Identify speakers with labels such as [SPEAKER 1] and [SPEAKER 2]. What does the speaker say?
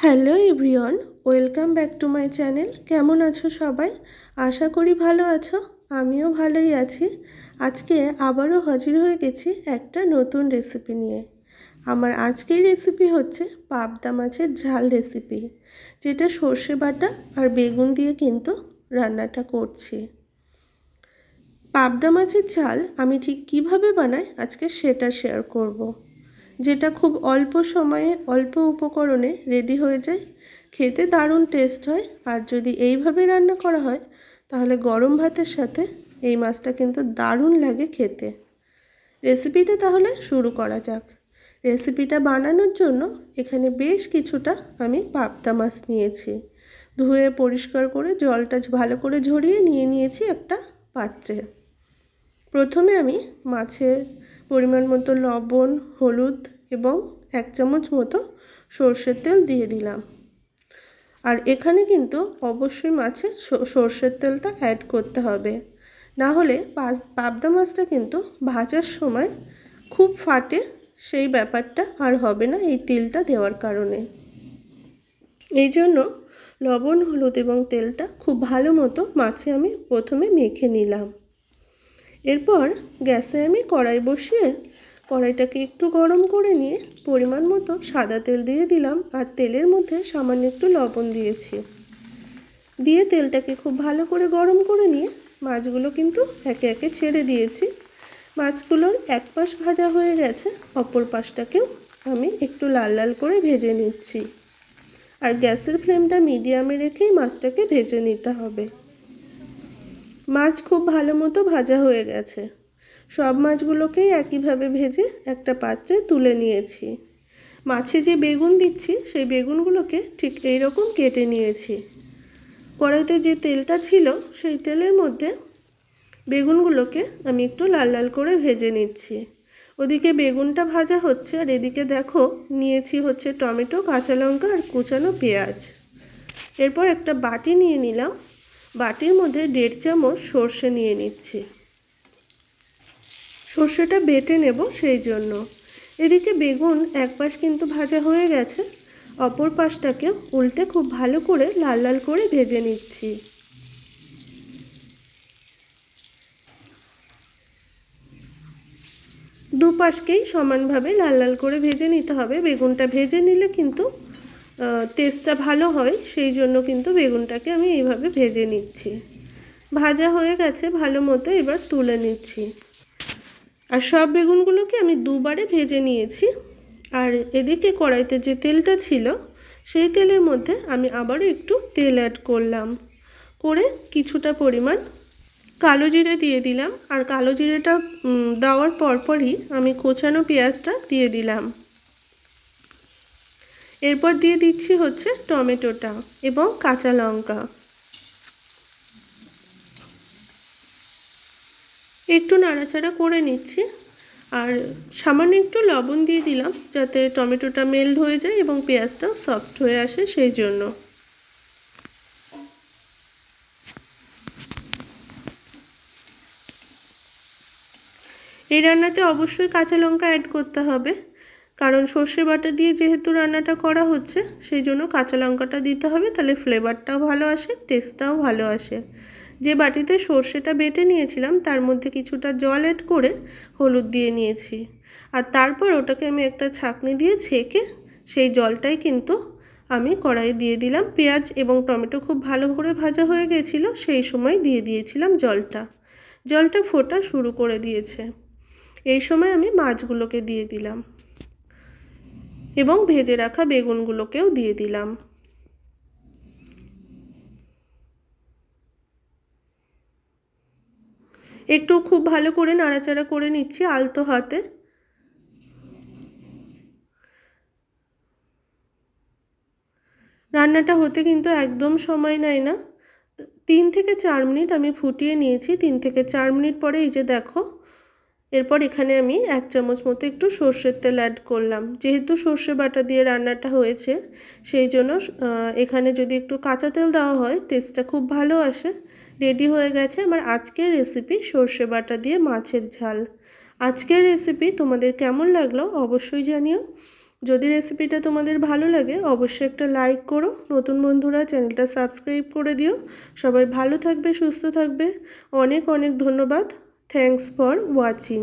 [SPEAKER 1] Hello everyone, welcome back to my channel. কেমন আছো সবাই? আশা করি ভালো আছো, আমিও ভালোই আছি। আজকে আবারও হাজির হয়ে গেছি একটা নতুন রেসিপি নিয়ে। আমার আজকের রেসিপি হচ্ছে পাবদা মাছের ঝাল রেসিপি যেটা সর্ষে বাটা আর বেগুন দিয়ে কিন্তু রান্নাটা করছি। পাবদা মাছের ঝাল আমি ঠিক কীভাবে বানাই আজকে সেটা শেয়ার করব। যেটা খুব অল্প সময়ে, অল্প উপকরণে রেডি হয়ে যায়। খেতে দারুণ টেস্ট হয়। আর যদি এইভাবে রান্না করা হয়, তাহলে গরম ভাতের সাথে এই মাছটা কিন্তু দারুণ লাগে খেতে। রেসিপিটা তাহলে শুরু করা যাক। রেসিপিটা বানানোর জন্য এখানে বেশ কিছুটা আমি পাবদা মাছ নিয়েছি। ধুয়ে পরিষ্কার করে, জলটা ভালো করে ঝরিয়ে নিয়ে নিয়েছি একটা পাত্রে। প্রথমে আমি মাছের পরিমাণ মতো লবণ, হলুদ এবং এক চামচ মতো সর্ষের তেল দিয়ে দিলাম। আর এখানে কিন্তু অবশ্যই মাছে সর্ষের তেলটা অ্যাড করতে হবে। না হলে পাবদা মাছটা কিন্তু ভাজার সময় খুব ফাটে, সেই ব্যাপারটা আর হবে না এই তেলটা দেওয়ার কারণে। এই জন্য লবণ, হলুদ এবং তেলটা খুব ভালো মতো মাছে আমি প্রথমে মেখে নিলাম। এরপর গ্যাসে আমি কড়াই বসিয়ে কড়াইটাকে একটু গরম করে নিয়ে পরিমাণ মতো সাদা তেল দিয়ে দিলাম আর তেলের মধ্যে সামান্য একটু লবণ দিয়েছি। দিয়ে তেলটাকে খুব ভালো করে গরম করে নিয়ে মাছগুলো কিন্তু একে একে ছেড়ে দিয়েছি। মাছগুলোর এক পাশ ভাজা হয়ে গেছে, অপর পাশটাকেও আমি একটু লাল লাল করে ভেজে নিচ্ছি। আর গ্যাসের ফ্লেমটা মিডিয়ামে রেখেই মাছটাকে ভেজে নিতে হবে। মাছ খুব ভালো মতো ভাজা হয়ে গেছে। সব মাছগুলোকেই একইভাবে ভেজে একটা পাত্রে তুলে নিয়েছি। মাছে যে বেগুন দিচ্ছি, সেই বেগুনগুলোকে ঠিক এই রকম কেটে নিয়েছি। কড়াইতে যে তেলটা ছিল, সেই তেলের মধ্যে বেগুনগুলোকে আমি একটু লাল লাল করে ভেজে নিচ্ছি। ওদিকে বেগুনটা ভাজা হচ্ছে, আর এদিকে দেখো নিয়েছি হচ্ছে টমেটো, কাঁচা লঙ্কা আর কুচানো পেঁয়াজ। এরপর একটা বাটি নিয়ে নিলাম। বাটির মধ্যে দেড় চামচ সর্ষে নিয়ে নিচ্ছি। সর্ষেটা বেটে নেব সেই জন্য। এদিকে বেগুন এক পাশ কিন্তু ভাজা হয়ে গেছে, অপর পাশটাকে উল্টে খুব ভালো করে লাল লাল করে ভেজে নিচ্ছি। দুপাশকেই সমানভাবে লাল লাল করে ভেজে নিতে হবে। বেগুনটা ভেজে নিলে কিন্তু টেস্টটা ভালো হয়, সেই জন্য কিন্তু বেগুনটাকে আমি এইভাবে ভেজে নিচ্ছি। ভাজা হয়ে গেছে, ভালো মতো এবার তুলে নিচ্ছি। আর সব বেগুনগুলোকে আমি দুবারে ভেজে নিয়েছি। আর এদিকে কড়াইতে যে তেলটা ছিল, সেই তেলের মধ্যে আমি আবারও একটু তেল অ্যাড করলাম। করে কিছুটা পরিমাণ কালো জিরে দিয়ে দিলাম। আর কালো জিরেটা দেওয়ার পরপরই আমি কোচানো পেঁয়াজটা দিয়ে দিলাম। এরপর দিয়ে দিচ্ছি হচ্ছে টমেটোটা এবং কাঁচা লঙ্কা। একটু নাড়াচাড়া করে নিচ্ছি। আর সামান্য একটু লবণ দিয়ে দিলাম যাতে টমেটোটা মেল্ট হয়ে যায় এবং পেঁয়াজটাও সফট হয়ে আসে সেই জন্য। এই রান্নাতে অবশ্যই কাঁচা লঙ্কা অ্যাড করতে হবে। কারণ সর্ষে বাটা দিয়ে যেহেতু রান্নাটা করা হচ্ছে, সেই জন্য কাঁচা লঙ্কাটা দিতে হবে, তাহলে ফ্লেভারটাও ভালো আসে টেস্টটাও ভালো আসে। যে বাটিতে সর্ষেটা বেটে নিয়েছিলাম, তার মধ্যে কিছুটা জল অ্যাড করে হলুদ দিয়ে নিয়েছি। আর তারপর ওটাকে আমি একটা ছাঁকনি দিয়ে ছেঁকে, সেই জলটাই কিন্তু আমি কড়াইয়ে দিয়ে দিলাম। পেঁয়াজ এবং টমেটো খুব ভালো করে ভাজা হয়ে গেছিল, সেই সময় দিয়ে দিয়েছিলাম জলটা। জলটা ফোটা শুরু করে দিয়েছে। এই সময় আমি মাছগুলোকে দিয়ে দিলাম। এবং ভেজে রাখা বেগুনগুলোকেও দিয়ে দিলাম। একটু খুব ভালো করে নাড়াচাড়া করে নিচ্ছি আলতো হাতে। রান্নাটা হতে কিন্তু একদম সময় নেয় না। তিন থেকে চার মিনিট আমি ফুটিয়ে নিয়েছি। তিন থেকে চার মিনিট পরে এই যে দেখো এরপর এখানে আমি এক চামচ মতো একটু সর্ষের তেল অ্যাড করলাম। যেহেতু সর্ষে বাটা দিয়ে রান্নাটা হয়েছে, সেই জন্য এখানে যদি একটু কাঁচা তেল দেওয়া হয় টেস্টটা খুব ভালো আসে। রেডি হয়ে গেছে আমার আজকের রেসিপি সর্ষে বাটা দিয়ে মাছের ঝাল। আজকের রেসিপি তোমাদের কেমন লাগল অবশ্যই জানিও। যদি রেসিপিটা তোমাদের ভালো লাগে, অবশ্যই একটা লাইক করো। নতুন বন্ধুরা, চ্যানেলটা সাবস্ক্রাইব করে দিও। সবাই ভালো থাকবে, সুস্থ থাকবে। অনেক অনেক ধন্যবাদ। Thanks for watching